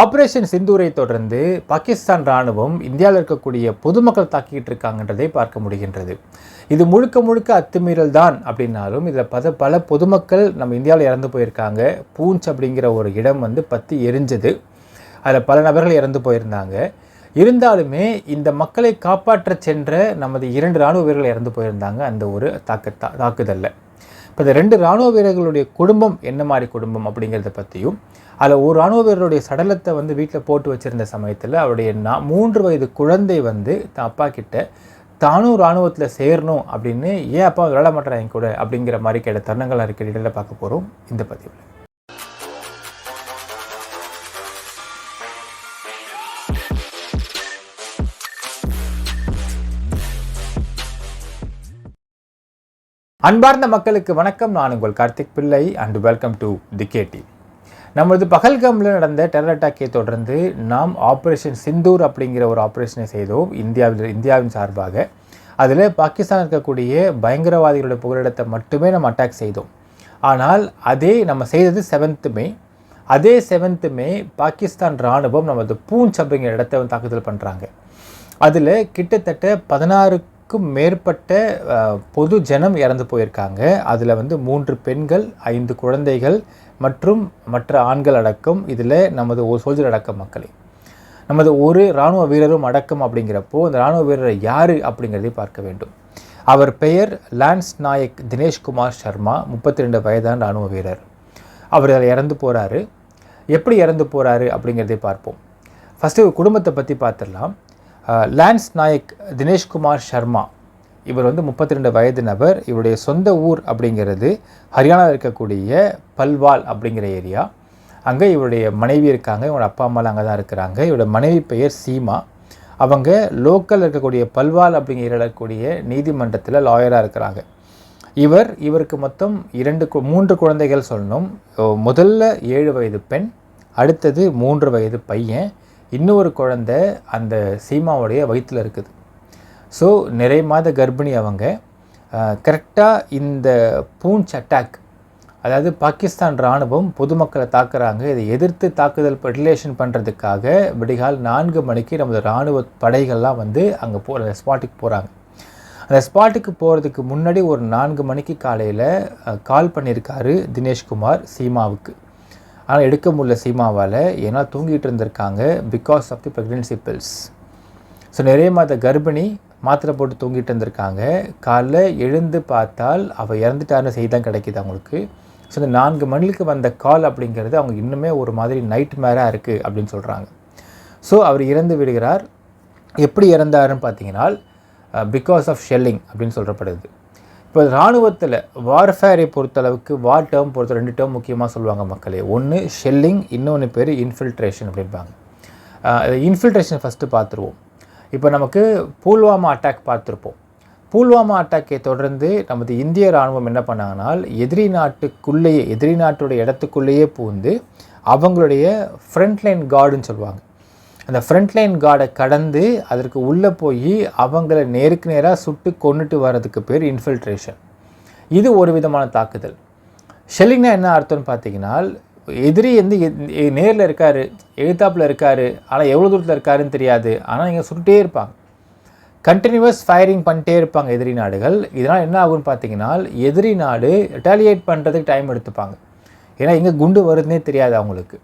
Operation சிந்தூரை தொடர்ந்து பாகிஸ்தான் ராணுவம் இந்தியாவில் இருக்கக்கூடிய பொதுமக்கள் தாக்கிட்டு இருக்காங்கன்றதை பார்க்க முடிகின்றது. இது முழுக்க முழுக்க அத்துமீறல் தான் அப்படின்னாலும் இதில் பல பல பொதுமக்கள் நம்ம இந்தியாவில் இறந்து போயிருக்காங்க. பூஞ்ச் அப்படிங்கிற ஒரு இடம் வந்து பற்றி எரிஞ்சது. அதில் பல நபர்கள் இறந்து போயிருந்தாங்க. இருந்தாலுமே இந்த மக்களை காப்பாற்ற சென்ற நமது இரண்டு இராணுவ வீரர்கள் இறந்து போயிருந்தாங்க. அந்த ஒரு தாக்க தாக்குதலில். இப்போ இந்த ரெண்டு இராணுவ வீரர்களுடைய குடும்பம் என்ன மாதிரி குடும்பம் அப்படிங்கிறத பற்றியும் அதில் ஒரு இராணுவ வீரருடைய சடலத்தை வந்து வீட்டில் போட்டு வச்சுருந்த சமயத்தில் அவருடைய நான் மூன்று வயது குழந்தை வந்து தான் அப்பா கிட்ட தானும் இராணுவத்தில் சேரணும் அப்படின்னு ஏன் அப்பா விளையாட மாட்டேறாங்க கூட? அப்படிங்கிற மாதிரி கேட்ட தருணங்கள் இருக்கிற இடையில பார்க்க போகிறோம் இந்த பதிவில். அன்பார்ந்த மக்களுக்கு வணக்கம். நான் உங்கள் Karthik Pillai and welcome to the KD நமது பகல்கமில் நடந்த டெரர் அட்டாக்கை தொடர்ந்து நாம் ஆப்ரேஷன் சிந்தூர் அப்படிங்கிற ஒரு ஆப்ரேஷனை செய்தோம். இந்தியாவில் இந்தியாவின் சார்பாக. அதில் பாகிஸ்தான் இருக்கக்கூடிய பயங்கரவாதிகளுடைய புகலிடத்தை மட்டுமே நம்ம அட்டாக் செய்தோம். ஆனால் அதே நம்ம செய்தது செவன்த்து மே அதே செவன்த்து மே பாகிஸ்தான் இராணுவம் நமது பூஞ்ச் அப்படிங்கிற இடத்த வந்து தாக்குதல் பண்ணுறாங்க அதில் கிட்டத்தட்ட பதினாறு பதினாறுக்கும் மேற்பட்ட பொது ஜனம் இறந்து போயிருக்காங்க. அதில் வந்து மூன்று பெண்கள் ஐந்து குழந்தைகள் மற்றும் மற்ற ஆண்கள் அடக்கம். இதில் நமது ஒரு சோல்ஜர் அடக்கம் மக்களை. நமது ஒரு இராணுவ வீரரும் அடக்கம் அப்படிங்கிறப்போ அந்த இராணுவ வீரர் யார் அப்படிங்கிறதை பார்க்க வேண்டும். அவர் பெயர் லான்ஸ் நாயக் தினேஷ்குமார் சர்மா முப்பத்தி ரெண்டு வயதான இராணுவ வீரர். அவர் அதில் இறந்து போகிறாரு எப்படி இறந்து போகிறாரு அப்படிங்கிறதை பார்ப்போம். ஃபஸ்ட்டு குடும்பத்தை பற்றி பார்த்துடலாம். லான்ஸ் நாயக் தினேஷ்குமார் சர்மா இவர் வந்து முப்பத்தி ரெண்டு வயது நபர். இவருடைய சொந்த ஊர் அப்படிங்கிறது ஹரியானாவில் இருக்கக்கூடிய பல்வால் அப்படிங்கிற ஏரியா. அங்கே இவருடைய மனைவி இருக்காங்க. இவரோட அப்பா அம்மாலாம் அங்கே தான் இருக்கிறாங்க. இவரோட மனைவி பெயர் சீமா. அவங்க லோக்கல் இருக்கக்கூடிய பல்வால் அப்படிங்கிற இருக்கக்கூடிய நீதிமன்றத்தில் லாயராக இருக்கிறாங்க. இவர் இவருக்கு மொத்தம் இரண்டு கு- மூன்று குழந்தைகள் சொல்லணும். முதல்ல ஏழு வயது பெண் அடுத்தது மூன்று வயது பையன். இன்னொரு குழந்தை அந்த சீமாவுடைய வயிற்றில் இருக்குது. ஸோ நிறை மாத கர்ப்பிணி அவங்க கரெக்டாக இந்த பூஞ்ச் அட்டாக் அதாவது பாகிஸ்தான் இராணுவம் பொதுமக்களை தாக்குறாங்க. இதை எதிர்த்து தாக்குதல் ரிலேஷன் பண்ணுறதுக்காக விடிகால் நான்கு மணிக்கு நமது இராணுவ படைகள்லாம் வந்து அங்கே போ ஸ்பாட்டுக்கு போகிறாங்க அந்த ஸ்பாட்டுக்கு போகிறதுக்கு முன்னாடி ஒரு நான்கு மணிக்கு காலையில் கால் பண்ணியிருக்காரு தினேஷ்குமார் சீமாவுக்கு. ஆனால் எடுக்க முடியல சீமாவால். ஏன்னா தூங்கிட்டு இருந்திருக்காங்க because of the pregnancy pills so நிறைய மாத கர்ப்பிணி மாத்திரை போட்டு தூங்கிட்டு இருந்திருக்காங்க. காலைல எழுந்து பார்த்தால் அவள் இறந்துட்டாருன்னு செய்தி தான் கிடைக்கிது அவங்களுக்கு. ஸோ இந்த நான்கு மணிக்கு வந்த கால் அப்படிங்கிறது அவங்க இன்னுமே ஒரு மாதிரி நைட் மேராக இருக்குது அப்படின்னு சொல்கிறாங்க ஸோ அவர் இறந்து விடுகிறார். எப்படி இறந்தாருன்னு பார்த்தீங்கன்னா பிகாஸ் ஆஃப் ஷெல்லிங் அப்படின்னு சொல்லப்படுது. இப்போ இராணுவத்தில் வார்ஃபேரை பொறுத்தளவுக்கு வார் டேர்ம் பொறுத்த ரெண்டு டேர்ம் முக்கியமாக சொல்லுவாங்க மக்களே. ஒன்று ஷெல்லிங் இன்னொன்று பேர் இன்ஃபில்ட்ரேஷன் அப்படிம்பாங்க இன்ஃபில்ட்ரேஷன் ஃபஸ்ட்டு பார்த்துருவோம். இப்போ நமக்கு புல்வாமா அட்டாக் பார்த்துருப்போம். புல்வாமா அட்டாக்கை தொடர்ந்து நமது இந்திய இராணுவம் என்ன பண்ணாங்கனால் எதிரி நாட்டுக்குள்ளேயே எதிரி நாட்டுடைய இடத்துக்குள்ளேயே பூந்து அவங்களுடைய ஃப்ரண்ட்லைன் கார்டுன்னு சொல்லுவாங்க. அந்த ஃப்ரண்ட்லைன் கார்டை கடந்து அதற்கு உள்ளே போய் அவங்கள நேருக்கு நேராக சுட்டு கொண்டுட்டு வர்றதுக்கு பேர் இன்ஃபில்ட்ரேஷன் இது ஒரு விதமான தாக்குதல். ஷெல்லிங்னா என்ன அர்த்தம்னு பார்த்தீங்கன்னா எதிரி வந்து நேரில் இருக்கார் எழுத்தாப்பில் இருக்கார் ஆனால் எவ்வளோ தூரத்தில் இருக்காருன்னு தெரியாது. ஆனால் இங்கே சுட்டுட்டே இருப்பாங்க. கண்டினியூவஸ் ஃபயரிங் பண்ணிட்டே இருப்பாங்க எதிரி நாடுகள். இதனால் என்ன ஆகும்னு பார்த்தீங்கன்னா எதிரி நாடு ரிட்டாலியேட் பண்ணுறதுக்கு டைம் எடுத்துப்பாங்க. ஏன்னா எங்கே குண்டு வருதுன்னே தெரியாது அவங்களுக்கு.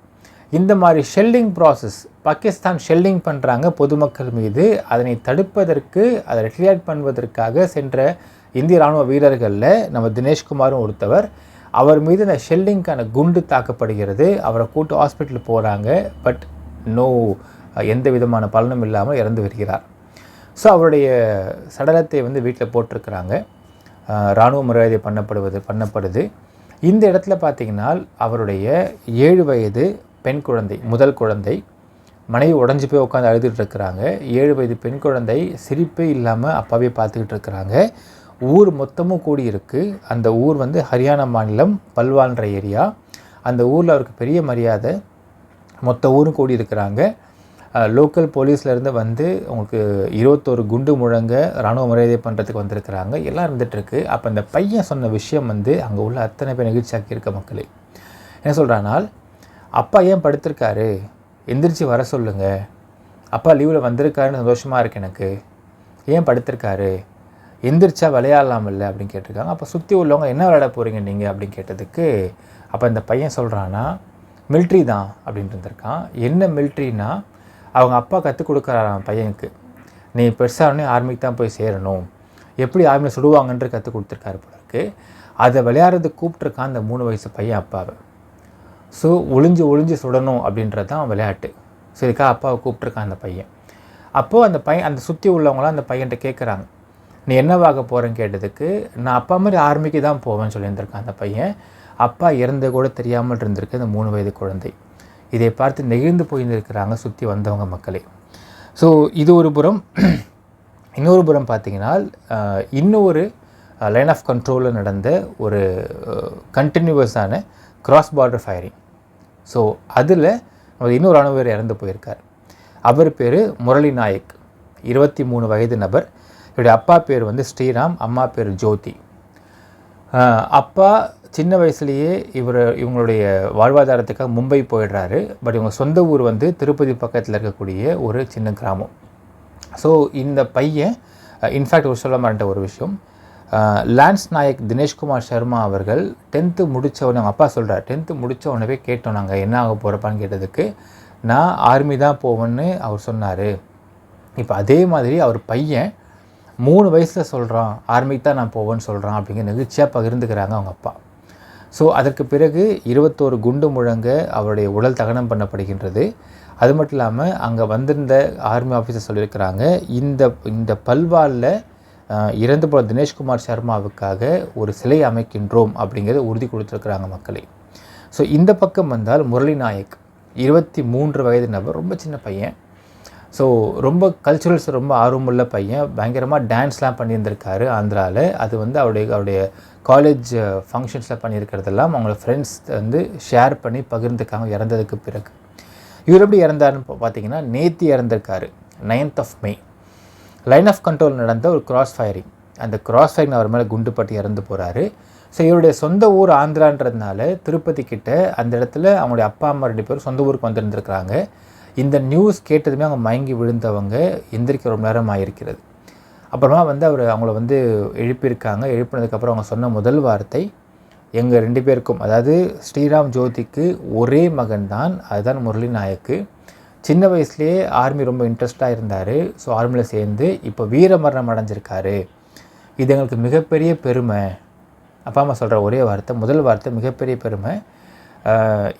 இந்த மாதிரி ஷெல்லிங் ப்ராசஸ் பாகிஸ்தான் ஷெல்லிங் பண்ணுறாங்க பொதுமக்கள் மீது. அதனை தடுப்பதற்கு அதை ரிட்டாலியேட் பண்ணுவதற்காக சென்ற இந்திய ராணுவ வீரர்களில் நம்ம தினேஷ்குமாரும் ஒருத்தவர். அவர் மீது இந்த ஷெல்லிங்க்கான குண்டு தாக்கப்படுகிறது. அவரை கூட்டு ஹாஸ்பிட்டல் போகிறாங்க பட் நோ எந்த விதமான பலனும் இல்லாமல் இறந்து வருகிறார். ஸோ அவருடைய சடலத்தை வந்து வீட்டில் போட்டிருக்கிறாங்க. இராணுவ மரியாதை பண்ணப்படுவது பண்ணப்படுது. இந்த இடத்துல பார்த்தீங்கன்னா அவருடைய ஏழு வயது பெண் குழந்தை முதல் குழந்தை. மனைவி உடஞ்சி போய் உட்காந்து அழுதுகிட்டு இருக்கிறாங்க. ஏழு வயது பெண் குழந்தை சிரிப்பே இல்லாமல் அப்பாவே பார்த்துக்கிட்டு இருக்கிறாங்க. ஊர் மொத்தமும் கூடி இருக்குது அந்த ஊர் வந்து ஹரியானா மாநிலம் பல்வான்ற ஏரியா. அந்த ஊரில் அவருக்கு பெரிய மரியாதை. மொத்த ஊரும் கூடி இருக்கிறாங்க. லோக்கல் போலீஸ்லேருந்து வந்து உங்களுக்கு இருபத்தோரு குண்டு முழங்க இராணுவ மரியாதை பண்ணுறதுக்கு வந்திருக்கிறாங்க. எல்லாம் இருந்துகிட்ருக்கு அப்போ அந்த பையன் சொன்ன விஷயம் வந்து அங்கே உள்ள அத்தனை பேர் நெகிழ்ச்சியாக்கி இருக்க மக்களே. என்ன சொல்கிறானால் அப்பா ஏன் படுத்திருக்காரு? எந்திரிச்சு வர சொல்லுங்கள் அப்பா லீவில் வந்திருக்காருன்னு சந்தோஷமாக இருக்கு எனக்கு. ஏன் படுத்திருக்காரு? எந்திரிச்சா விளையாடலாம் இல்லை அப்படின்னு கேட்டிருக்காங்க. அப்போ சுற்றி உள்ளவங்க என்ன விளையாட போகிறீங்க நீங்கள் அப்படின்னு கேட்டதுக்கு அப்போ இந்த பையன் சொல்கிறான்னா மில்ட்ரி தான் அப்படின்ட்டு இருந்திருக்கான். என்ன மில்ட்ரினா அவங்க அப்பா கற்றுக் கொடுக்குறாராம் பையனுக்கு. நீ பெருசாகனே ஆர்மிக்கு தான் போய் சேரணும். எப்படி ஆர்மியில் சுடுவாங்கன்ற கற்றுக் கொடுத்துருக்காரு போல இருக்குது அதை விளையாடுறது கூப்பிட்ருக்கான் அந்த மூணு வயசு பையன் அப்பாவை. ஸோ ஒளிஞ்சு ஒளிஞ்சு சுடணும் அப்படின்றது தான் விளையாட்டு. ஸோ இதுக்காக அப்பாவை கூப்பிட்ருக்கான் அந்த பையன். அப்போது அந்த பையன் அந்த சுற்றி உள்ளவங்களாம் அந்த பையன்கிட்ட கேட்குறாங்க நீ என்னவாக போகிறேன்னு கேட்டதுக்கு நான் அப்பா மாதிரி ஆர்மிக்கு தான் போவேன்னு சொல்லியிருந்திருக்கான் அந்த பையன். அப்பா இறந்த கூட தெரியாமல் இருந்திருக்கு அந்த மூணு வயது குழந்தை. இதை பார்த்து நெகிழ்ந்து போயிருந்திருக்கிறாங்க சுற்றி வந்தவங்க மக்களே. ஸோ இது ஒரு புறம் இன்னொரு புறம் பார்த்தீங்கன்னா இன்னொரு லைன் ஆஃப் கண்ட்ரோலில் நடந்த ஒரு கண்டினியூவஸான கிராஸ் பார்டர் ஃபயரிங் ஸோ அதில் அவர் இன்னொரு ராணுவர் இறந்து போயிருக்கார். அவர் பேர் முரளி நாயக். இருபத்தி மூணு வயது நபர். இவருடைய அப்பா பேர் வந்து ஸ்ரீராம் அம்மா பேர் ஜோதி. அப்பா சின்ன வயசுலேயே இவர் இவங்களுடைய வாழ்வாதாரத்துக்காக மும்பை போயிடுறாரு. பட் இவங்க சொந்த ஊர் வந்து திருப்பதி பக்கத்தில் இருக்கக்கூடிய ஒரு சின்ன கிராமம். ஸோ இந்த பையன் இன்ஃபேக்ட் ஒரு சொல்ல மாட்டேன் ஒரு விஷயம். லான்ஸ் நாயக் தினேஷ்குமார் சர்மா அவர்கள் டென்த்து முடித்த உடனே அவங்க அப்பா சொல்கிறார் டென்த்து முடித்த உடனே கேட்டோம் நாங்கள் என்ன ஆக போகிறப்பான்னு கேட்டதுக்கு நான் ஆர்மி தான் போவேன்னு அவர் சொன்னார். இப்போ அதே மாதிரி அவர் பையன் மூணு வயசில் சொல்கிறான் ஆர்மிக்கு தான் நான் போவேன்னு சொல்கிறான் அப்படிங்கிற நெகிழ்ச்சியாக பகிர்ந்துக்கிறாங்க அவங்க அப்பா. ஸோ அதற்கு பிறகு இருபத்தோரு குண்டு முழங்க அவருடைய உடல் தகனம் பண்ணப்படுகின்றது. அது மட்டும் இல்லாமல் அங்கே வந்திருந்த ஆர்மி ஆஃபீஸர் சொல்லியிருக்கிறாங்க இந்த இந்த பல்வாலில் இறந்து போன தினேஷ்குமார் சர்மாவுக்காக ஒரு சிலை அமைக்கின்றோம் அப்படிங்கிறத உறுதி கொடுத்துருக்குறாங்க மக்களை. ஸோ இந்த பக்கம் வந்தால் முரளி நாயக் இருபத்தி மூன்று வயது நபர் ரொம்ப சின்ன பையன். ஸோ ரொம்ப கல்ச்சுரல்ஸ் ரொம்ப ஆர்வமுள்ள பையன். பயங்கரமாக டான்ஸ்லாம் பண்ணியிருந்திருக்காரு ஆந்திராவில் அது வந்து அவருடைய அவருடைய காலேஜ் ஃபங்க்ஷன்ஸில் பண்ணியிருக்கிறதெல்லாம் அவங்களோட ஃப்ரெண்ட்ஸ் வந்து ஷேர் பண்ணி பகிர்ந்துக்காங்க இறந்ததுக்கு பிறகு. இவர் எப்படி இறந்தாருன்னு பார்த்தீங்கன்னா நேத்தி இறந்திருக்காரு ninth of May line of control நடந்த ஒரு கிராஸ் ஃபயரிங் அந்த கிராஸ் ஃபயரிங் அவர் மேலே குண்டு பட்டு இறந்து போகிறாரு ஸோ இவருடைய சொந்த ஊர் ஆந்திரான்றதுனால திருப்பதி கிட்ட அந்த இடத்துல அவங்களுடைய அப்பா அம்மா ரெண்டு பேரும் சொந்த ஊருக்கு வந்திருந்திருக்கிறாங்க. இந்த நியூஸ் கேட்டதுமே அவங்க மயங்கி விழுந்தவங்க எந்திரிக்க ரொம்ப நேரம் ஆகிருக்கிறது அப்புறமா வந்து அவர் அவங்கள வந்து எழுப்பியிருக்காங்க. எழுப்பினதுக்கப்புறம் அவங்க சொன்ன முதல் வார்த்தை எங்கள் ரெண்டு பேருக்கும் அதாவது ஸ்ரீராம் ஜோதிக்கு ஒரே மகன் தான் அதுதான் முரளி நாயக்கு சின்ன வயசுலேயே ஆர்மி ரொம்ப இன்ட்ரெஸ்டாக இருந்தார். ஸோ ஆர்மியில் சேர்ந்து இப்போ வீரமரணம் அடைஞ்சிருக்காரு. இது எங்களுக்கு மிகப்பெரிய பெருமை. அப்பா அம்மா சொல்கிற ஒரே வார்த்தை முதல் வார்த்தை மிகப்பெரிய பெருமை.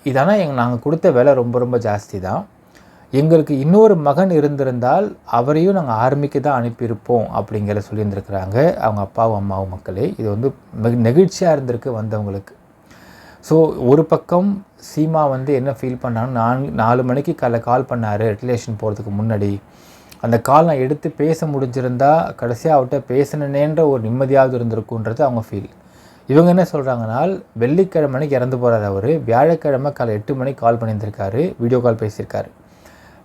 இதனால் எங்க நாங்கள் கொடுத்த விலை ரொம்ப ரொம்ப ஜாஸ்தி தான் எங்களுக்கு இன்னொரு மகன் இருந்திருந்தால் அவரையும் நாங்கள் ஆர்மிக்கு தான் அனுப்பியிருப்போம் அப்படிங்கிற சொல்லியிருந்திருக்கிறாங்க. அவங்க அப்பாவும் அம்மாவும் மக்களே இது வந்து மிக நெகிழ்ச்சியாக இருந்திருக்கு வந்தவங்களுக்கு. ஸோ ஒரு பக்கம் சீமா வந்து என்ன ஃபீல் பண்ணாங்க நான் நாலு மணிக்கு காலைல கால் பண்ணார் ரிலேஷன் போகிறதுக்கு முன்னாடி. அந்த கால் நான் எடுத்து பேச முடிஞ்சிருந்தா கடைசியாக அவர்கிட்ட பேசினேன்ற ஒரு நிம்மதியாவது இருந்திருக்குன்றது அவங்க ஃபீல் இவங்க என்ன சொல்கிறாங்கன்னா வெள்ளிக்கிழமைக்கு இறந்து போகிறார் அவர். வியாழக்கிழமை காலை எட்டு மணிக்கு கால் பண்ணியிருந்திருக்காரு. வீடியோ கால் பேசியிருக்காரு.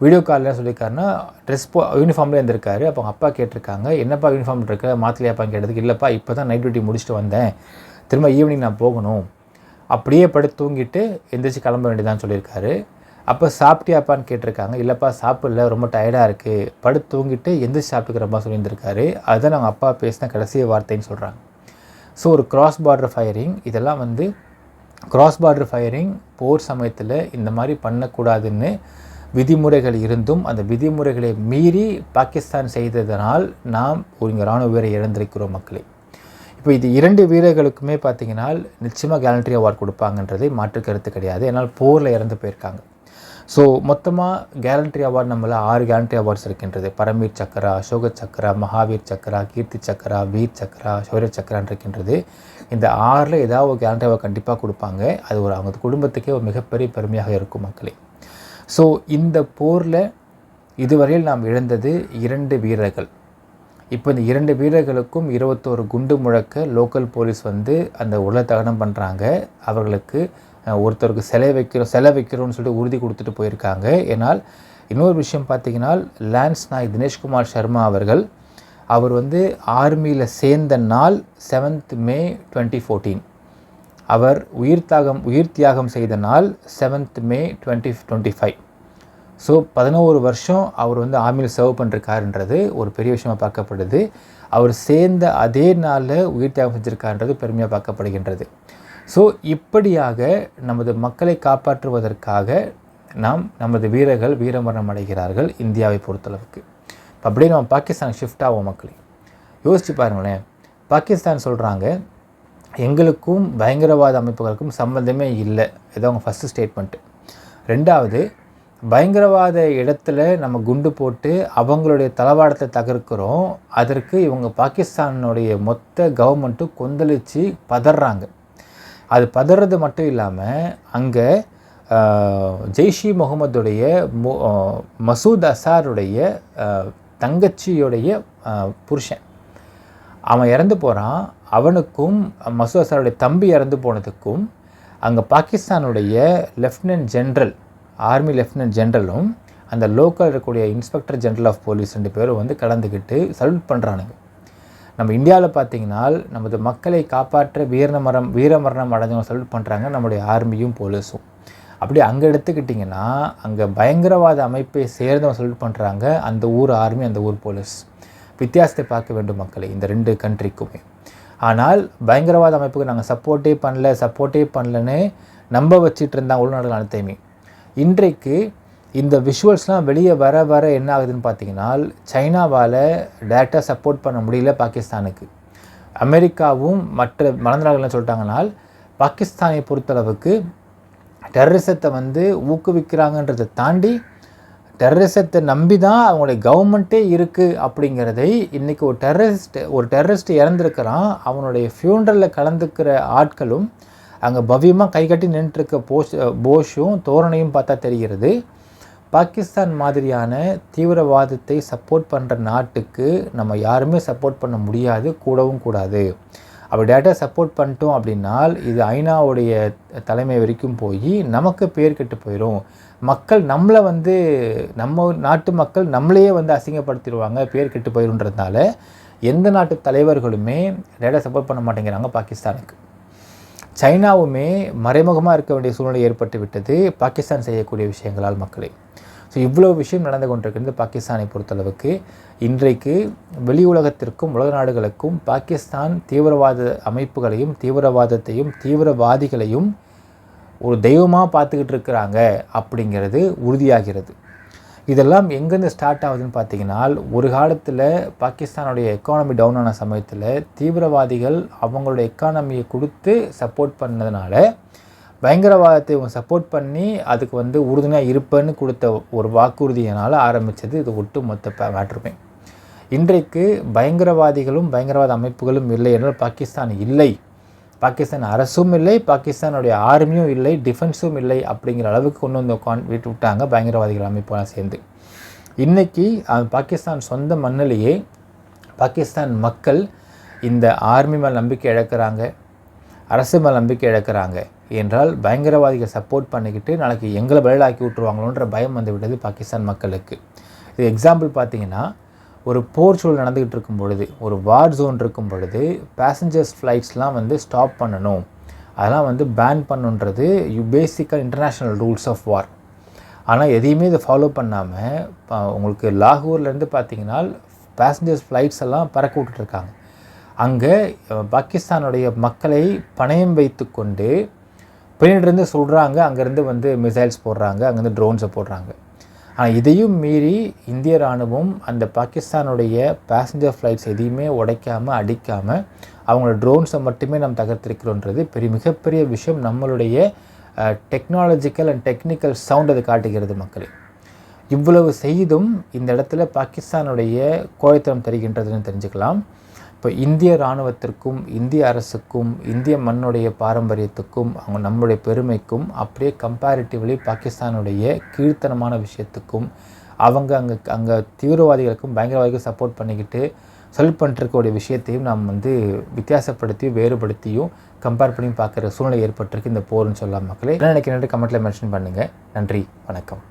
வீடியோ காலில் சொல்லியிருக்காருன்னா ட்ரெஸ் போ யூனிஃபார்ம்லேயே இருந்திருக்காரு அப்போ அவங்க அப்பா கேட்டிருக்காங்க என்னப்பா யூனிஃபார்ம் இருக்க? மாற்றலையாப்பான்னு கேட்டதுக்கு இல்லைப்பா இப்போ தான் நைட் டியூட்டி முடிச்சுட்டு வந்தேன். திரும்ப ஈவினிங் நான் போகணும். அப்படியே படுத்து தூங்கிட்டு எந்திரிச்சு கிளம்ப வேண்டியதான்னு சொல்லியிருக்காரு. அப்போ சாப்பிட்டியாப்பான்னு கேட்டிருக்காங்க. இல்லைப்பா சாப்பிடல ரொம்ப டயர்டாக இருக்குது படுத்து தூங்கிட்டு எந்திரிச்சு சாப்பிட்டுக்கிறப்பா சொல்லியிருந்திருக்காரு. அதுதான் அவங்க அப்பா பேசின கடைசி வார்த்தைன்னு சொல்கிறாங்க ஸோ ஒரு கிராஸ் பார்டர் ஃபயரிங் இதெல்லாம் வந்து கிராஸ் பார்டர் ஃபயரிங் போர் சமயத்தில் இந்த மாதிரி பண்ணக்கூடாதுன்னு விதிமுறைகள் இருந்தும் அந்த விதிமுறைகளை மீறி பாகிஸ்தான் செய்ததனால் நாம் ஒரு இங்கே இராணுவ வீரரை இழந்திருக்கிறோம் மக்களே. இப்போ இது இரண்டு வீரர்களுக்குமே பார்த்தீங்கன்னா நிச்சயமாக கேலண்ட்ரி அவார்ட் கொடுப்பாங்கன்றது மாற்று கருத்து கிடையாது. ஏன்னால் போரில் இறந்து போயிருக்காங்க. ஸோ மொத்தமாக கேலண்ட்ரி அவார்டு நம்மள ஆறு கேலண்ட்ரி அவார்ட்ஸ் இருக்கின்றது. பரமீர் சக்கரா அசோக சக்கரா மகாவீர் சக்கரா கீர்த்தி சக்கரா வீர் சக்கரா சௌரிய சக்கரான் இருக்கின்றது. இந்த ஆறில் ஏதாவது ஒரு கேலண்ட்ரி அவார்டு கண்டிப்பாக கொடுப்பாங்க. அது ஒரு அவங்க குடும்பத்துக்கே ஒரு மிகப்பெரிய பெருமையாக இருக்கும் மக்களே. ஸோ இந்த போரில் இதுவரையில் நாம் இழந்தது இரண்டு வீரர்கள். இப்போ இந்த இரண்டு வீரர்களுக்கும் இருபத்தோரு குண்டு முழக்க லோக்கல் போலீஸ் வந்து அந்த உடலை தகனம் பண்ணுறாங்க அவர்களுக்கு ஒருத்தருக்கு சிலை வைக்கிறோம் சிலை வைக்கிறோம்னு சொல்லிட்டு உறுதி கொடுத்துட்டு போயிருக்காங்க. ஏன்னால் இன்னொரு விஷயம் பார்த்தீங்கன்னா லான்ஸ் நாய் தினேஷ்குமார் சர்மா அவர்கள் அவர் வந்து ஆர்மியில் சேர்ந்த நாள் செவன்த் மே டுவெண்ட்டி ஃபோர்டீன் அவர் உயிர் தியாகம் உயிர் தியாகம் செய்த நாள் seventh May twenty twenty five so பதினோரு வருஷம் அவர் வந்து ஆர்மியில் சர்வ் பண்ணிருக்காருன்றது ஒரு பெரிய விஷயமாக பார்க்கப்படுது. அவர் சேர்ந்த அதே நாளில் உயிர் தியாகம் செஞ்சுருக்காருன்றது பெருமையாக பார்க்கப்படுகின்றது. ஸோ இப்படியாக நமது மக்களை காப்பாற்றுவதற்காக நாம் நமது வீரர்கள் வீரமரணம் அடைகிறார்கள் இந்தியாவை பொறுத்தளவுக்கு. இப்போ அப்படியே நம்ம பாகிஸ்தான் ஷிஃப்ட் ஆகும் மக்களே. யோசிச்சு பாருங்களேன். பாகிஸ்தான் சொல்கிறாங்க எங்களுக்கும் பயங்கரவாத அமைப்புகளுக்கும் சம்மந்தமே இல்லை. இதான் அவங்க ஃபஸ்ட்டு ஸ்டேட்மெண்ட்டு ரெண்டாவது பயங்கரவாத இடத்துல நம்ம குண்டு போட்டு அவங்களுடைய தளவாடத்தை தகர்க்கிறோம் அதற்கு இவங்க பாகிஸ்தானுடைய மொத்த கவர்மெண்ட்டும் கொந்தளித்து பதறாங்க. அது பதறது மட்டும் இல்லாமல் அங்கே ஜெய்ஷி முகமதுடைய மு- மசூத் அசாருடைய தங்கச்சியுடைய புருஷன். அவன் இறந்து போகிறான் அவனுக்கும் மசூத் அசாருடைய தம்பி இறந்து போனதுக்கும் அங்கே பாகிஸ்தானுடைய லெஃப்டினன்ட் ஜென்ரல் ஆர்மி லெஃப்டினன்ட் ஜென்ரலும் அந்த லோக்கல் இருக்கக்கூடிய இன்ஸ்பெக்டர் ஜென்ரல் ஆஃப் போலீஸ் ரெண்டு பேரும் வந்து கலந்துக்கிட்டு சல்யூட் பண்ணுறானுங்க நம்ம இந்தியாவில் பார்த்தீங்கன்னா நமது மக்களை காப்பாற்ற வீரமரம் வீரமரணம் அடைஞ்சவங்க சல்யூட் பண்ணுறாங்க நம்முடைய ஆர்மியும் போலீஸும் அப்படி அங்கே எடுத்துக்கிட்டிங்கன்னா அங்கே பயங்கரவாத அமைப்பை சேர்ந்தவங்க சல்யூட் பண்ணுறாங்க அந்த ஊர் ஆர்மி அந்த ஊர் போலீஸ் வித்தியாசத்தை பார்க்க வேண்டும் மக்களை இந்த ரெண்டு கண்ட்ரிக்குமே ஆனால் பயங்கரவாத அமைப்புக்கு நாங்கள் சப்போர்ட்டே பண்ணல சப்போர்ட்டே பண்ணலன்னு நம்ப வச்சுட்டு இருந்தாங்க உள்நாடுகள் அனைத்தையுமே இன்றைக்கு இந்த விஷுவல்ஸ்லாம் வெளியே வர வர என்ன ஆகுதுன்னு பார்த்தீங்கன்னா சைனாவால் டேரெக்டாக சப்போர்ட் பண்ண முடியல பாகிஸ்தானுக்கு. அமெரிக்காவும் மற்ற மலர்ந்த நாடுகள் சொல்லிட்டாங்கன்னா பாகிஸ்தானை பொறுத்தளவுக்கு டெரரிசத்தை வந்து ஊக்குவிக்கிறாங்கன்றதை தாண்டி டெரரிசத்தை நம்பி தான் அவங்களுடைய கவர்மெண்ட்டே இருக்குது அப்படிங்கிறதை இன்றைக்கி ஒரு டெரரிஸ்ட் ஒரு டெரரிஸ்ட் இறந்துருக்கிறான். அவனுடைய ஃபியூனரலில் கலந்துக்கிற ஆட்களும் அங்கே பவ்யமாக கை கட்டி நின்றுருக்க போஷ் போஷும் தோரணையும் பார்த்தா தெரிகிறது. பாகிஸ்தான் மாதிரியான தீவிரவாதத்தை சப்போர்ட் பண்ணுற நாட்டுக்கு நம்ம யாருமே சப்போர்ட் பண்ண முடியாது கூடவும் கூடாது. அப்படி டேட்டா சப்போர்ட் பண்ணிட்டோம் அப்படின்னால் இது ஐநாவுடைய தலைமை வரைக்கும் போய் நமக்கு பேர் கெட்டு போயிடும் மக்கள் நம்மளை வந்து நம்ம நாட்டு மக்கள் நம்மளையே வந்து அசிங்கப்படுத்திடுவாங்க பேர் கெட்டு போயிடும்ன்றதுனால எந்த நாட்டு தலைவர்களுமே டேட்டா சப்போர்ட் பண்ண மாட்டேங்கிறாங்க பாகிஸ்தானுக்கு. சைனாவுமே மறைமுகமாக இருக்க வேண்டிய சூழ்நிலை ஏற்பட்டு விட்டது பாகிஸ்தான் செய்யக்கூடிய விஷயங்களால் மக்களே. ஸோ இவ்வளோ விஷயம் நடந்து கொண்டிருக்கிறது பாகிஸ்தானை பொறுத்தளவுக்கு. இன்றைக்கு வெளி உலகத்திற்கும் உலக நாடுகளுக்கும் பாகிஸ்தான் தீவிரவாத அமைப்புகளையும் தீவிரவாதத்தையும் தீவிரவாதிகளையும் ஒரு தெய்வமாக பார்த்துக்கிட்டு இருக்கிறாங்க அப்படிங்கிறது உறுதியாகிறது. இதெல்லாம் எங்கேருந்து ஸ்டார்ட் ஆகுதுன்னு பார்த்தீங்கன்னா ஒரு காலத்தில் பாகிஸ்தானுடைய எக்கானமி டவுன் ஆன சமயத்தில் தீவிரவாதிகள் அவங்களோட எக்கானமியை கொடுத்து சப்போர்ட் பண்ணதுனால பயங்கரவாதத்தை இவங்க சப்போர்ட் பண்ணி அதுக்கு வந்து உறுதுணையாக இருப்பேன்னு கொடுத்த ஒரு வாக்குறுதியினால் ஆரம்பித்தது இது ஒட்டு மொத்த மேட்ருமே இன்றைக்கு பயங்கரவாதிகளும் பயங்கரவாத அமைப்புகளும் இல்லை என்றால் பாகிஸ்தான் இல்லை. பாகிஸ்தான் அரசும் இல்லை பாகிஸ்தானுடைய ஆர்மியும் இல்லை டிஃபென்ஸும் இல்லை அப்படிங்கிற அளவுக்கு கொண்டு வந்து உட்காந்து விட்டு விட்டாங்க. பயங்கரவாதிகள் அமைப்பெல்லாம் சேர்ந்து. இன்றைக்கி பாகிஸ்தான் சொந்த மண்ணிலேயே பாகிஸ்தான் மக்கள் இந்த ஆர்மி மேல் நம்பிக்கை இழக்கிறாங்க அரசு மேல் நம்பிக்கை இழக்கிறாங்க என்றால் பயங்கரவாதிகள் சப்போர்ட் பண்ணிக்கிட்டு நாளைக்கு எங்களை பதிலாக்கி விட்ருவாங்களோன்ற பயம் வந்து விட்டது பாகிஸ்தான் மக்களுக்கு. இது எக்ஸாம்பிள் பார்த்தீங்கன்னா ஒரு போர் சூழல் நடந்துக்கிட்டு இருக்கும் பொழுது ஒரு வார் ஜோன் இருக்கும் பொழுது பேசஞ்சர்ஸ் ஃப்ளைட்ஸ்லாம் வந்து ஸ்டாப் பண்ணணும். அதெல்லாம் வந்து பேன் பண்ணுன்றது யூ பேசிக்காக இன்டர்நேஷ்னல் ரூல்ஸ் ஆஃப் வார் ஆனால் எதையுமே இதை ஃபாலோ பண்ணாமல் உங்களுக்கு லாகூர்லேருந்து பார்த்தீங்கன்னா பேசஞ்சர்ஸ் ஃப்ளைட்ஸ் எல்லாம் பறக்க விட்டுட்ருக்காங்க அங்கே பாகிஸ்தானுடைய மக்களை பணயம் வைத்து கொண்டு பின்னாடிருந்து சொல்கிறாங்க அங்கேருந்து வந்து மிசைல்ஸ் போடுறாங்க அங்கேருந்து ட்ரோன்ஸை போடுறாங்க. ஆனால் இதையும் மீறி இந்திய இராணுவம் அந்த பாகிஸ்தானுடைய பேசஞ்சர் ஃப்ளைட்ஸ் எதையுமே உடைக்காமல் அடிக்காமல் அவங்களோட ட்ரோன்ஸை மட்டுமே நாம் தகர்த்திருக்கிறோன்றது பெரிய மிகப்பெரிய விஷயம். நம்மளுடைய டெக்னாலஜிக்கல் அண்ட் டெக்னிக்கல் சவுண்ட் அது காட்டுகிறது மக்களே. இவ்வளவு செய்தும் இந்த இடத்துல பாகிஸ்தானுடைய கோழைத்தனம் தருகின்றதுன்னு தெரிஞ்சுக்கலாம். இப்போ இந்திய இராணுவத்திற்கும் இந்திய அரசுக்கும் இந்திய மண்ணுடைய பாரம்பரியத்துக்கும் அவங்க நம்மளுடைய பெருமைக்கும் அப்படியே கம்பேரிட்டிவ்லி பாகிஸ்தானுடைய கீழ்த்தனமான விஷயத்துக்கும் அவங்க அங்கே அங்கே தீவிரவாதிகளுக்கும் பயங்கரவாதிகளுக்கும் சப்போர்ட் பண்ணிக்கிட்டு செல் பண்ணிருக்கக்கூடிய விஷயத்தையும் நாம் வந்து வித்தியாசப்படுத்தியும் வேறுபடுத்தியும் கம்பேர் பண்ணி பார்க்குற சூழ்நிலை ஏற்பட்டிருக்கு இந்த போர்னு சொல்லலாம் மக்களே. என்ன நினைக்கிறேன் கமெண்ட்டில் மென்ஷன் பண்ணுங்கள் நன்றி. வணக்கம்.